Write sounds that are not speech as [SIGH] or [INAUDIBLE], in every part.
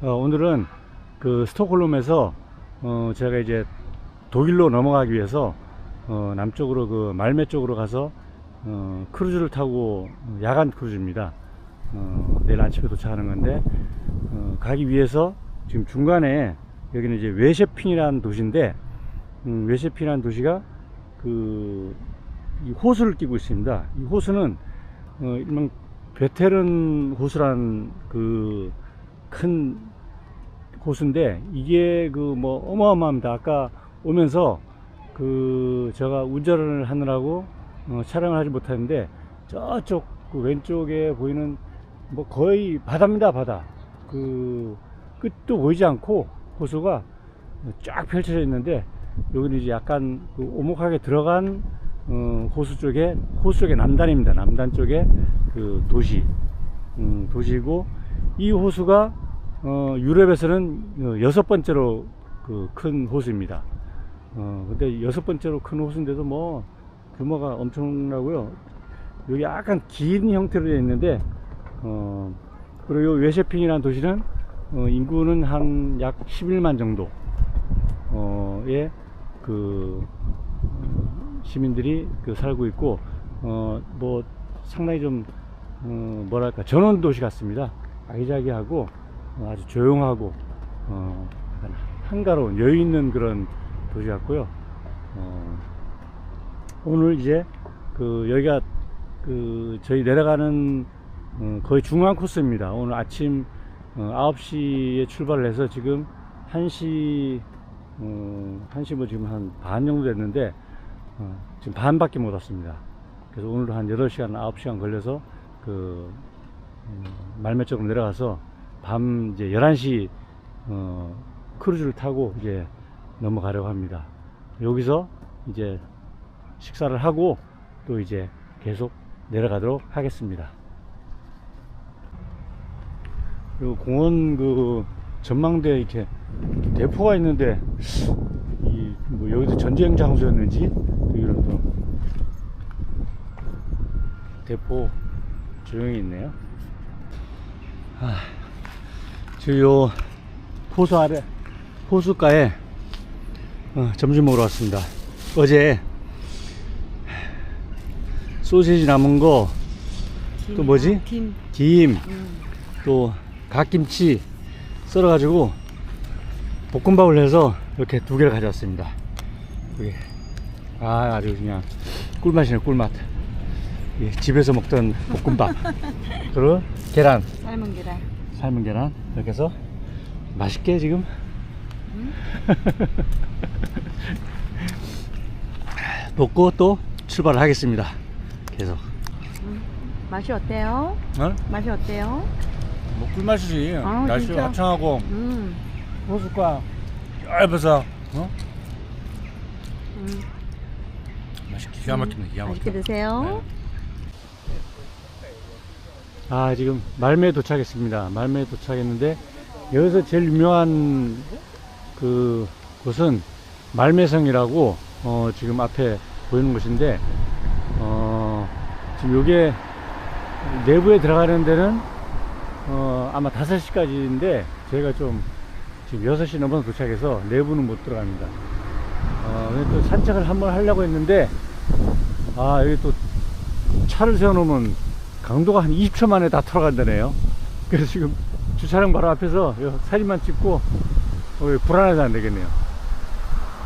어, 오늘은 그 스톡홀름에서 어, 제가 이제 독일로 넘어가기 위해서 어, 남쪽으로 그 말메 쪽으로 가서 어, 크루즈를 타고 야간 크루즈입니다. 어, 내일 아침에 도착하는 건데 어, 가기 위해서 지금 중간에 여기는 이제 웨셰핑이라는 도시인데 음, 웨셰핑이라는 도시가 그이 호수를 끼고 있습니다. 이 호수는 어, 일명 베테른 호수란 그 큰 호수인데 이게 그 뭐 어마어마합니다. 아까 오면서 그 제가 운전을 하느라고 어, 촬영을 하지 못했는데 저쪽 그 왼쪽에 보이는 뭐 거의 바다입니다 바다. 그 끝도 보이지 않고 호수가 쫙 펼쳐져 있는데 여기는 이제 약간 그 오목하게 들어간 어, 호수 쪽에 호수 쪽의 남단입니다. 남단 쪽에 그 도시. 음, 도시고 이 호수가 어, 유럽에서는 어, 여섯 번째로 그 큰 호수입니다. 어, 근데 여섯 번째로 큰 호수인데도 뭐 규모가 엄청나고요. 여기 약간 긴 형태로 되어 있는데 어, 그리고 요 웨셰핑이라는 도시는 어, 인구는 한 약 11만 정도 어의 그 어, 시민들이 그 살고 있고 어, 뭐 상당히 좀 어, 뭐랄까 전원 도시 같습니다. 아기자기하고 어, 아주 조용하고 어, 한가로운 여유 있는 그런 도시 같고요. 어, 오늘 이제 그 여기가 그 저희 내려가는 어, 거의 중앙 코스입니다. 오늘 아침 어, 9시에 출발을 해서 지금 1시 어, 1시 뭐 지금 한 반 정도 됐는데 어, 지금 반밖에 못 왔습니다. 그래서 오늘도 한 8시간, 9시간 걸려서 그 음, 말매 쪽으로 내려가서 밤 이제 11시 어, 크루즈를 타고 이제 넘어가려고 합니다. 여기서 이제 식사를 하고 또 이제 계속 내려가도록 하겠습니다. 그리고 공원 그 전망대에 이렇게 대포가 있는데 이 뭐 여기도 전쟁 장소였는지 또 이런 또 대포 조용히 있네요. 아, 저요 호수 아래 호수가에 어, 점심 먹으러 왔습니다. 어제 소시지 남은 거 또 뭐지? 김. 김, 음. 또 갓김치 썰어 가지고 볶음밥을 해서 이렇게 두 개를 가져왔습니다. 이게 아 아주 그냥 꿀맛이네 꿀맛. 예, 집에서 먹던 볶음밥 [LAUGHS] 그리고 계란 삶은 계란. 삶은 계란 이렇게 해서 맛있게 지금 음. [LAUGHS] 먹고 또 출발을 하겠습니다. 계속. 음. 맛이 어때요? 어? 맛이 어때요? 뭐 꿀맛이지. 아, 날씨 진짜? 화창하고 음. 호숫가 얇아서 어? 음. 맛있게 기가 막힙니다. 기가 맛있게 막혀. 드세요. 아 지금 말매에 도착했습니다. 말매에 도착했는데 여기서 제일 유명한 그 곳은 말매성이라고 어, 지금 앞에 보이는 곳인데 어, 지금 요게 내부에 들어가는 데는 어, 아마 5시까지인데 저희가 좀 지금 6시 넘어서 도착해서 내부는 못 들어갑니다. 어, 근데 또 산책을 한번 하려고 했는데 아 여기 또 차를 세워놓으면 강도가 한 20초 만에 다 털어간다네요. 그래서 지금 주차장 바로 앞에서 요 사진만 찍고 어, 불안해서 안 되겠네요.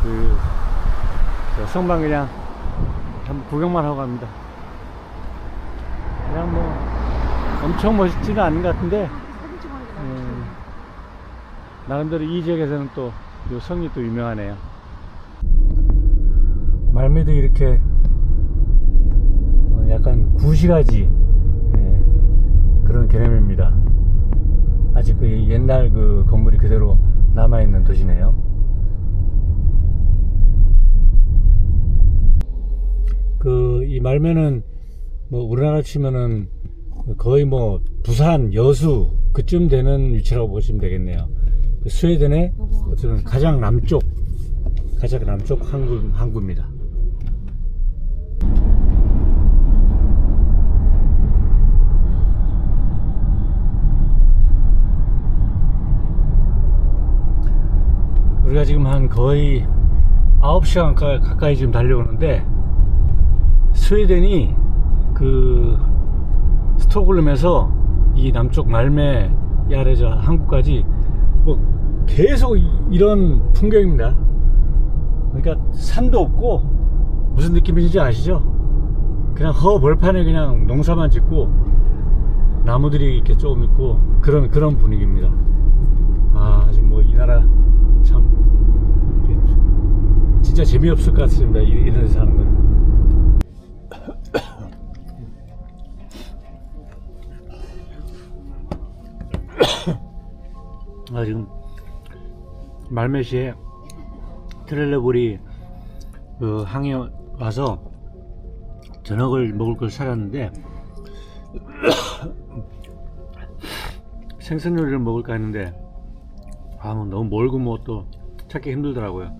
그, 저 성방 그냥 한번 구경만 하고 갑니다. 그냥 뭐 엄청 멋있지는 않은 것 같은데. 음, 나름대로 이 지역에서는 또요 성이 또 유명하네요. 말매도 이렇게 어, 약간 구시가지 예, 그런 개념입니다. 아직 그 옛날 그 건물이 그대로 남아 있는 도시네요. 그 이 말매는 뭐 우리나라 치면은 거의 뭐 부산 여수 그쯤 되는 위치라고 보시면 되겠네요. 그 스웨덴의 어쨌든 가장 남쪽 가장 남쪽 항구 항구입니다. 우리가 지금 한 거의 9시간 가, 가까이 지금 달려오는데 스웨덴이 그 스톡홀름에서 이 남쪽 말메 야레자 한국까지 뭐 계속 이- 이런 풍경입니다. 그러니까 산도 없고 무슨 느낌인지 아시죠? 그냥 허 벌판에 그냥 농사만 짓고 나무들이 이렇게 조금 있고 그런 그런 분위기입니다. 아 지금 뭐 이 나라 참 진짜 재미없을 것 같습니다. 이- 이런 거는. [COUGHS] 아 지금 말메시에 트렐레볼이 그 항에 와서 저녁을 먹을 걸 사갔는데 [COUGHS] 생선 요리를 먹을까 했는데 아, 뭐 너무 멀고 뭐 또 찾기 힘들더라고요.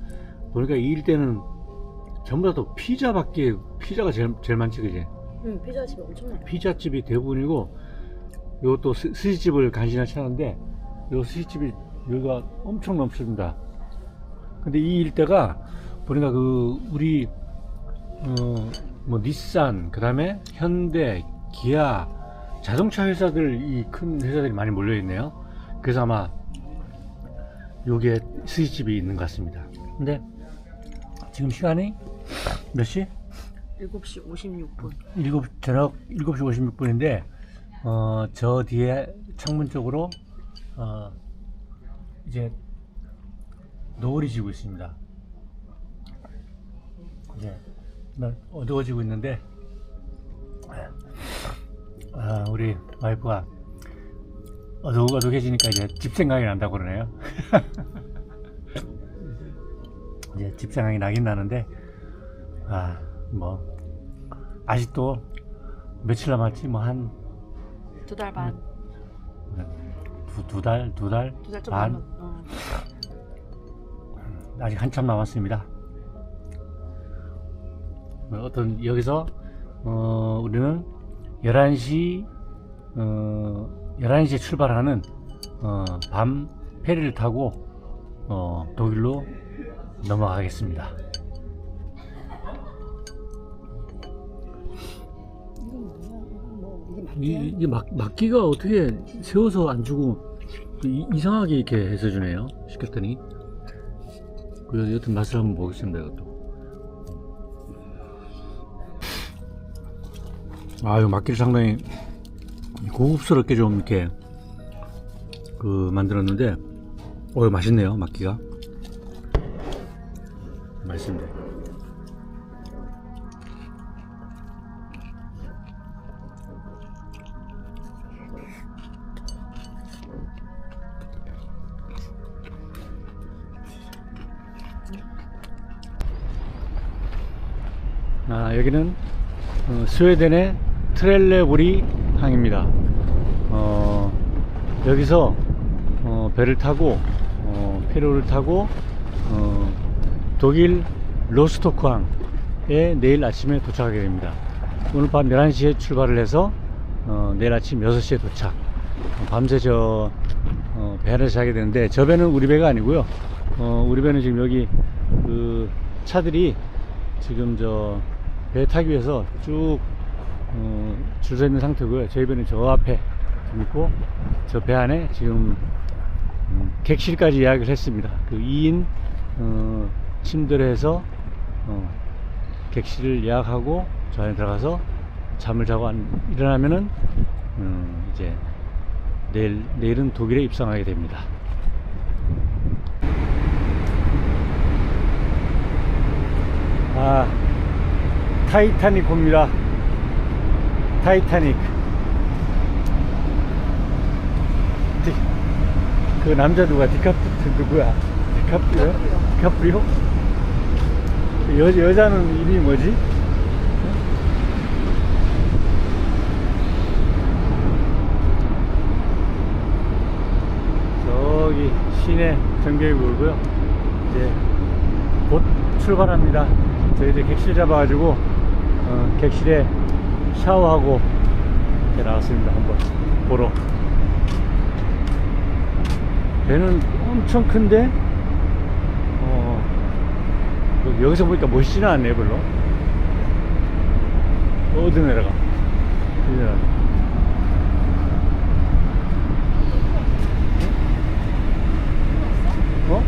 보니까 이 일대는 전부 다 또 피자밖에 피자가 제일, 제일 많지 그지? 응, 피자집이 엄청 많아. 피자집이 대부분이고 요것도 스- 스시집을 간신히 찾았는데 요 스시집이 여기가 엄청 넘칩니다. 근데 이 일대가 보니까 그 우리 어 뭐 닛산 그 다음에 현대 기아 자동차 회사들 이 큰 회사들이 많이 몰려 있네요. 그래서 아마 요게 스시집이 있는 것 같습니다. 근데 지금 시간이 몇 시? 7시 56분. 7 저녁 7시 56분인데 어, 저 뒤에 창문 쪽으로 어, 이제 노을이 지고 있습니다. 이제 나- 어두워지고 있는데 아, 우리 와이프가 어둑어둑해지니까 이제 집 생각이 난다고 그러네요. [LAUGHS] 이제 집 생각이 나긴 나는데 아, 뭐 아직도 며칠 남았지 뭐 한 두 달 반. 두두 달, 두 달, 두달좀반 남았. 어. 아직 한참 남았습니다. 뭐 어떤 여기서 어, 우리는 11시 어, 11시에 출발하는 어, 밤 페리를 타고 어, 독일로 넘어가겠습니다. 이, 이게 막, 막기가 어떻게 세워서 안 주고 이, 이상하게 이렇게 해서 주네요. 시켰더니. 그 여튼 맛을 한번 보겠습니다. 이것도. 아, 이거 막기를 상당히 고급스럽게 좀 이렇게 그 만들었는데, 어, 이거 맛있네요. 막기가. 맛있습니다. 아, 여기는 어, 스웨덴의 트렐레보리 항입니다. 어, 여기서 어, 배를 타고 어, 페로를 타고 어, 독일 로스토크 항에 내일 아침에 도착하게 됩니다. 오늘 밤 11시에 출발을 해서 어, 내일 아침 6시에 도착. 어, 밤새 저 어, 배 안에서 자게 되는데 저 배는 우리 배가 아니고요. 어, 우리 배는 지금 여기 그 차들이 지금 저 배 타기 위해서 쭉 어, 줄서 있는 상태고요. 저희 배는 저 앞에 좀 있고 저 배 안에 지금 음, 객실까지 예약을 했습니다. 그 2인 어, 침대로 해서 어, 객실을 예약하고 저 안에 들어가서 잠을 자고 안- 일어나면은 음, 이제 내일 내일은 독일에 입성하게 됩니다. 아 타이타닉 봅니다. 타이타닉. 디- 그 남자 누가 디카프 누구야? 디카프리오? 디카프리오? 여 여자는 이름이 뭐지? 저기 시내 전경이 보이고요. 이제 곧 출발합니다. 저희들 객실 잡아가지고 어, 객실에 샤워하고 이렇게 나왔습니다. 한번 보러. 배는 엄청 큰데 그 여기서 보니까 멋있지는 않네 별로 어디 내려가 어?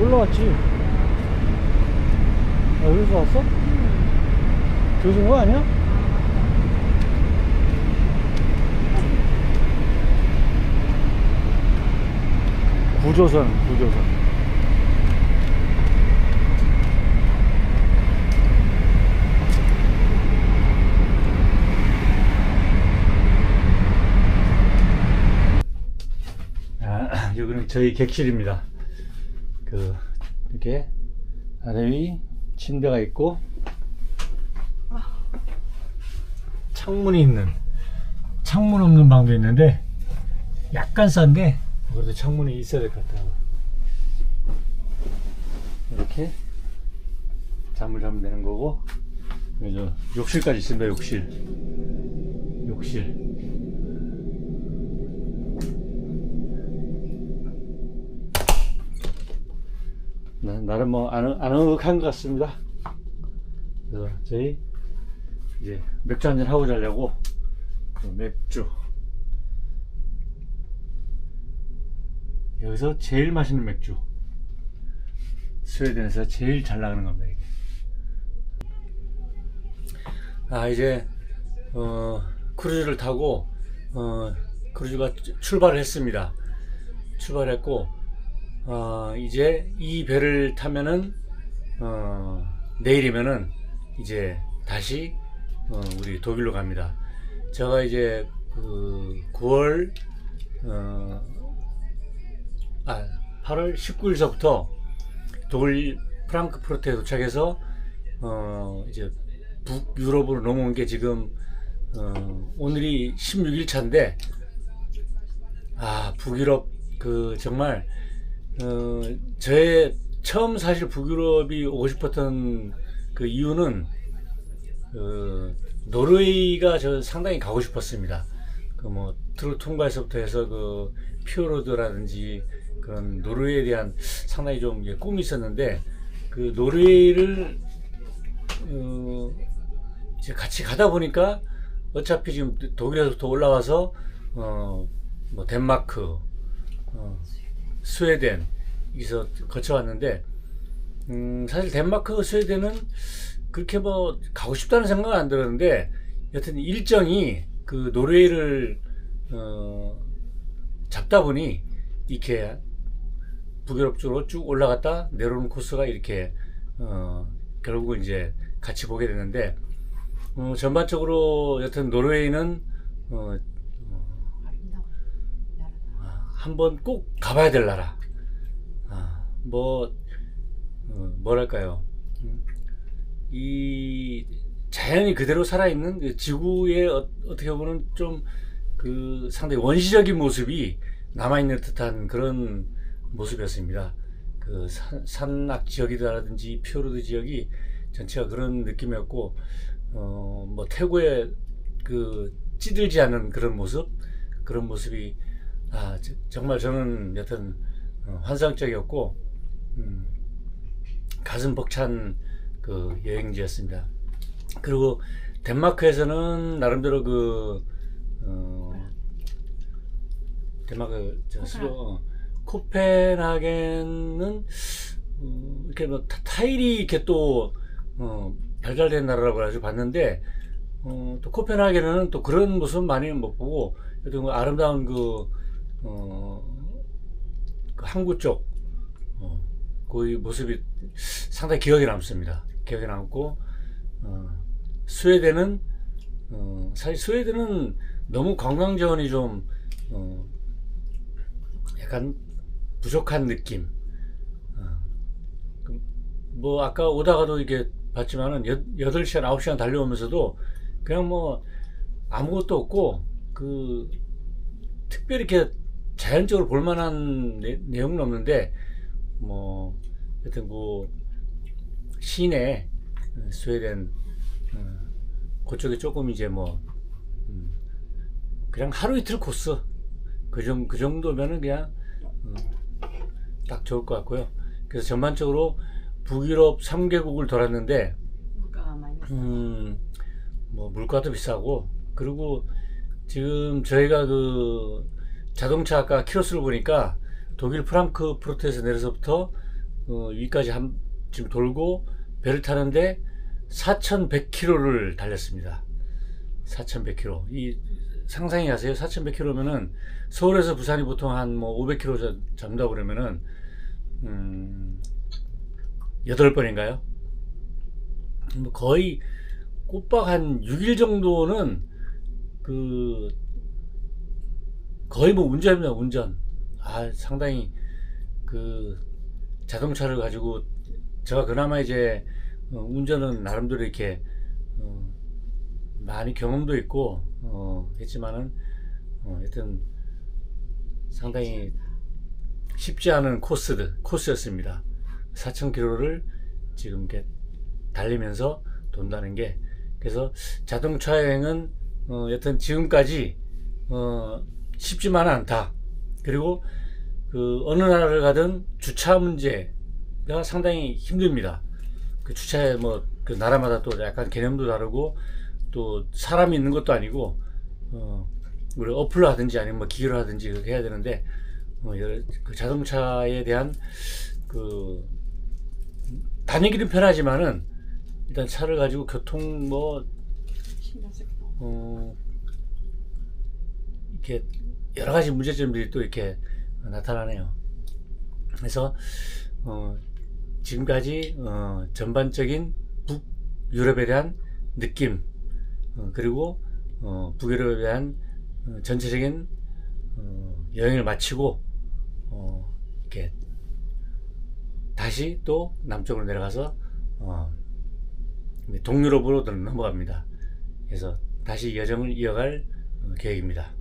올라왔지 아 여기서 왔어? 저기서 온거 아니야? 구조선 구조선 아, [CLEARS THROAT] 여기는 저희 객실입니다. 그 이렇게 아래 위 침대가 있고 창문이 있는 창문 없는 방도 있는데 약간 싼데 그래도 창문이 있어야 될 것 같아요. 이렇게 잠을 자면 되는 거고 저 욕실까지 있습니다. 욕실 욕실 나, 나름 뭐 아늑, 아늑한 것 같습니다. 그래서 저희 이제 맥주 한잔 하고 자려고 그 맥주 여기서 제일 맛있는 맥주 스웨덴에서 제일 잘 나가는 겁니다 이게. 아 이제 어, 크루즈를 타고 어, 크루즈가 출발을 했습니다 출발했고 어, 이제 이 배를 타면은 어, 내일이면은 이제 다시 어, 우리 독일로 갑니다. 제가 이제 그 9월 어, 아 8월 19일서부터 독일 프랑크푸르트에 도착해서 어, 이제 북유럽으로 넘어온 게 지금 어, 오늘이 16일 차인데 아 북유럽 그 정말 어, 저의 처음 사실 북유럽이 오고 싶었던 그 이유는 그 노르웨이가 저 상당히 가고 싶었습니다. 그 뭐 트루퉁바에서부터 해서 그 피오로드라든지 그런 노르웨이에 대한 상당히 좀 예, 꿈이 있었는데 그 노르웨이를 어, 이제 같이 가다 보니까 어차피 지금 독일에서부터 올라와서 어 뭐 덴마크 어, 스웨덴 여기서 거쳐왔는데 음, 사실 덴마크 스웨덴은 그렇게 뭐 가고 싶다는 생각은 안 들었는데 여튼 일정이 그 노르웨이를 어, 잡다 보니 이렇게 북유럽 쪽으로 쭉 올라갔다 내려오는 코스가 이렇게 어, 결국은 이제 같이 보게 되는데 어, 전반적으로 여튼 노르웨이는 어, 한번 꼭 가봐야 될 나라. 아, 뭐, 어, 뭐랄까요. 음, 이 자연이 그대로 살아있는 그 지구의 어, 떻게 보면 좀 그 상당히 원시적인 모습이 남아있는 듯한 그런 모습이었습니다. 그 산, 산악 지역이라든지 피오르드 지역이 전체가 그런 느낌이었고, 어, 뭐 태고의 그 찌들지 않은 그런 모습, 그런 모습이 아, 저- 정말 저는 여튼 어, 환상적이었고 음, 가슴 벅찬 그 여행지였습니다. 그리고 덴마크에서는 나름대로 그 어, 덴마크 저 수도 코펜하겐은 음, 이렇게 뭐 타- 타일이 이렇게 또 어, 발달된 나라라고 해서 봤는데 어, 또 코펜하겐은 또 그런 모습 많이 못 보고 여튼 그 아름다운 그 어, 그 항구 쪽, 어, 그 모습이 상당히 기억에 남습니다. 기억에 남고, 어, 스웨덴은, 어, 사실 스웨덴은 너무 관광 자원이 좀, 어, 약간 부족한 느낌. 어, 그 뭐, 아까 오다가도 이게 봤지만은, 여, 8시간, 9시간 달려오면서도 그냥 뭐, 아무것도 없고, 그, 특별히 이렇게 자연적으로 볼 만한 내, 내용은 없는데 뭐 하여튼 그 시내 어, 스웨덴 어, 그쪽에 조금 이제 뭐 음, 그냥 하루 이틀 코스 그, 정, 그 정도면은 그냥 어, 딱 좋을 것 같고요. 그래서 전반적으로 북유럽 3개국을 돌았는데 물가가 많이. 음, 뭐 물가도 비싸고 그리고 지금 저희가 그 자동차 아까 키로수를 보니까 독일 프랑크푸르트에서 내려서부터 어, 위까지 한 지금 돌고 배를 타는데 4,100km를 달렸습니다. 4,100km. 이 상상이 가세요? 4,100km면은 서울에서 부산이 보통 한 뭐 500km 잡는다 그러면은 음, 8번인가요? 뭐 거의 꼬박 한 6일 정도는 그 거의 뭐 운전입니다 운전 아 상당히 그 자동차를 가지고 제가 그나마 이제 어, 운전은 나름대로 이렇게 어, 많이 경험도 있고 어, 했지만은 어, 하여튼 상당히 쉽지 않은 코스 코스였습니다 4,000km를 지금 이렇게 달리면서 돈다는 게 그래서 자동차 여행은 어, 여튼 지금까지 어, 쉽지만은 않다. 그리고 그 어느 나라를 가든 주차 문제가 상당히 힘듭니다. 그 주차에 뭐 그 나라마다 또 약간 개념도 다르고 또 사람이 있는 것도 아니고 어, 우리 어플로 하든지 아니면 뭐 기계로 하든지 그렇게 해야 되는데 그 자동차에 대한 그 다니기는 편하지만은 일단 차를 가지고 교통 뭐. 어, 이렇게 여러 가지 문제점들이 또 이렇게 나타나네요. 그래서 어, 지금까지 어, 전반적인 북유럽에 대한 느낌 어, 그리고 어, 북유럽에 대한 어, 전체적인 어, 여행을 마치고 어, 이렇게 다시 또 남쪽으로 내려가서 어, 동유럽으로 넘어갑니다. 그래서 다시 여정을 이어갈 어, 계획입니다.